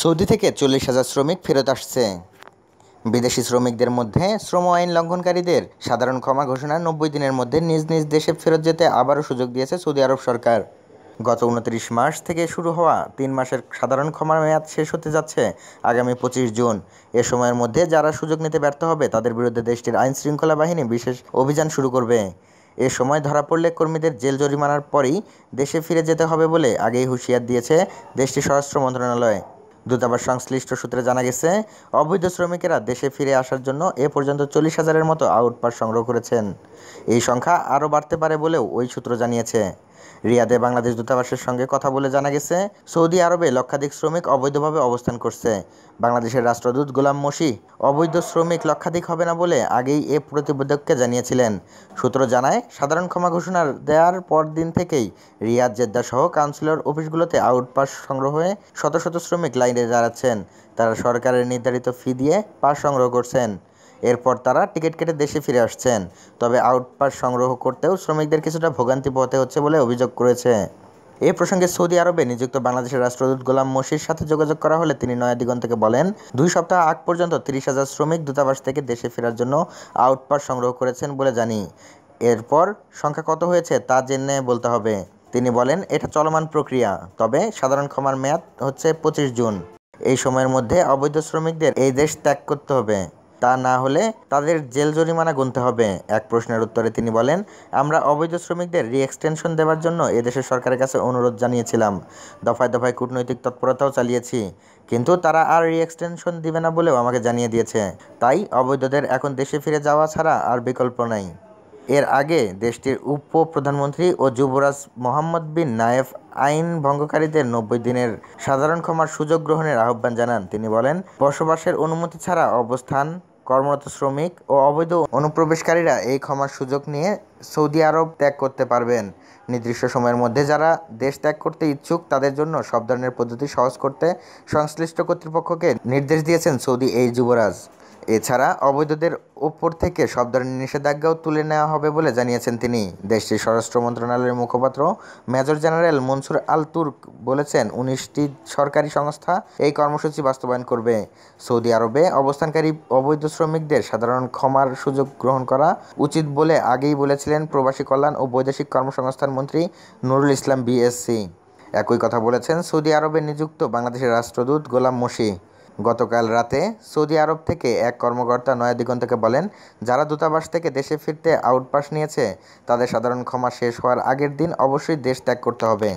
Saudi থেকে চল্লিশ হাজার শ্রমিক ফেরত আসছে। বিদেশি শ্রমিকদের মধ্যে শ্রম আইন লঙ্ঘনকারীদের সাধারণ ক্ষমা ঘোষণার নব্বই দিনের মধ্যে নিজ নিজ দেশে ফেরত যেতে আবারও সুযোগ দিয়েছে সৌদি আরব সরকার। গত উনত্রিশ মার্চ থেকে শুরু হওয়া তিন মাসের সাধারণ ক্ষমার মেয়াদ শেষ হতে যাচ্ছে আগামী পঁচিশ জুন। এ সময়ের মধ্যে যারা সুযোগ নিতে ব্যর্থ হবে, তাদের বিরুদ্ধে দেশটির আইন শৃঙ্খলা বাহিনী বিশেষ অভিযান শুরু করবে। এ সময় ধরা পড়লে কর্মীদের জেল জরিমানার পরই দেশে ফিরে যেতে হবে বলে আগেই হুঁশিয়ার দিয়েছে দেশটির স্বরাষ্ট্র মন্ত্রণালয়। দূতাবাস সংশ্লিষ্ট সূত্রে জানা গেছে, অবৈধ শ্রমিকেরা দেশে ফিরে আসার জন্য এ পর্যন্ত চল্লিশ হাজারের মতো আউটপাস সংগ্রহ করেছেন। এই সংখ্যা আরও বাড়তে পারে বলেও ওই সূত্র জানিয়েছে। রিয়াদে বাংলাদেশ দূতাবাসের সঙ্গে কথা বলে জানা গেছে, সৌদি আরবে লক্ষাধিক শ্রমিক অবৈধভাবে অবস্থান করছে। বাংলাদেশের রাষ্ট্রদূত গোলাম মসি অবৈধ শ্রমিক লক্ষাধিক হবে না বলে আগেই এ প্রতিবেদককে জানিয়েছিলেন। সূত্র জানায়, সাধারণ ক্ষমা ঘোষণা দেওয়ার পর দিন থেকেই রিয়াদ জেদ্দা সহ কাউন্সিলর অফিসগুলোতে আউটপাস সংগ্রহ হয়ে শত শত শ্রমিক লাইনে দাঁড়াচ্ছেন। তারা সরকারের নির্ধারিত ফি দিয়ে পাস সংগ্রহ করছেন। এরপর তারা টিকিট কেটে দেশে ফিরে আসছেন। তবে আউটপাস সংগ্রহ করতেও শ্রমিকদের কিছুটা ভোগান্তি পোহাতে হচ্ছে বলে অভিযোগ করেছে। এ প্রসঙ্গে সৌদি আরবে নিযুক্ত বাংলাদেশের রাষ্ট্রদূত গোলাম মসির সাথে যোগাযোগ করা হলে তিনি নয়াদিগন থেকে বলেন, দুই সপ্তাহ আগ পর্যন্ত তিরিশ হাজার শ্রমিক দূতাবাস থেকে দেশে ফেরার জন্য আউটপাস সংগ্রহ করেছেন বলে জানি। এরপর সংখ্যা কত হয়েছে তা জেনে বলতে হবে। তিনি বলেন, এটা চলমান প্রক্রিয়া, তবে সাধারণ ক্ষমার মেয়াদ হচ্ছে পঁচিশ জুন। এই সময়ের মধ্যে অবৈধ শ্রমিকদের এই দেশ ত্যাগ করতে হবে। তা না হলে তাদের জেল জরিমানা গুনতে হবে। এক প্রশ্নের উত্তরে তিনি বলেন, আমরা অবৈধ শ্রমিকদের রি এক্সটেনশন দেওয়ার জন্য এদেশের সরকারের কাছে অনুরোধ জানিয়েছিলাম। দফায় দফায় কূটনৈতিক তৎপরতাও চালিয়েছি। কিন্তু তারা আর রি এক্সটেনশন দিবে না বলেও আমাকে জানিয়ে দিয়েছে। তাই অবৈধদের এখন দেশে ফিরে যাওয়া ছাড়া আর বিকল্প নাই। এর আগে দেশটির উপ প্রধানমন্ত্রী ও যুবরাজ মোহাম্মদ বিন নায়েফ আইন ভঙ্গকারীদের নব্বই দিনের সাধারণ ক্ষমার সুযোগ গ্রহণের আহ্বান জানান। তিনি বলেন, বসবাসের অনুমতি ছাড়া অবস্থান কর্মরত শ্রমিক ও অবৈধ অনুপ্রবেশকারীরা এই ক্ষমার সুযোগ নিয়ে সৌদি আরব ত্যাগ করতে পারবেন। নির্দিষ্ট সময়ের মধ্যে যারা দেশ ত্যাগ করতে ইচ্ছুক, তাদের জন্য সব ধরনের পদ্ধতি সহজ করতে সংশ্লিষ্ট কর্তৃপক্ষকে নির্দেশ দিয়েছেন সৌদি এই যুবরাজ। এছাড়া অবৈধদের উপর থেকে সব ধরনের নিষেধাজ্ঞাও তুলে নেওয়া হবে বলে জানিয়েছেন তিনি। দেশটির স্বরাষ্ট্র মন্ত্রণালয়ের মুখপাত্র major general Mansour Al Turki বলেছেন, উনিশটি সরকারি সংস্থা এই কর্মসূচি বাস্তবায়ন করবে। সৌদি আরবে অবস্থানকারী অবৈধ শ্রমিকদের সাধারণ ক্ষমার সুযোগ গ্রহণ করা উচিত বলে আগেই বলেছিলেন প্রবাসী কল্যাণ ও বৈদেশিক কর্মসংস্থান মন্ত্রী নুরুল ইসলাম বিএসসি। একই কথা বলেছেন সৌদি আরবে নিযুক্ত বাংলাদেশের রাষ্ট্রদূত গোলাম মসি গতকাল রাতে সৌদি আরব থেকে এক কর্মকর্তা নয়াদিগন্তকে বলেন, যারা দূতাবাস থেকে দেশে ফিরতে আউটপাস নিয়েছে, তাদের সাধারণ ক্ষমা শেষ হওয়ার আগের দিন অবশ্যই দেশ ত্যাগ করতে হবে।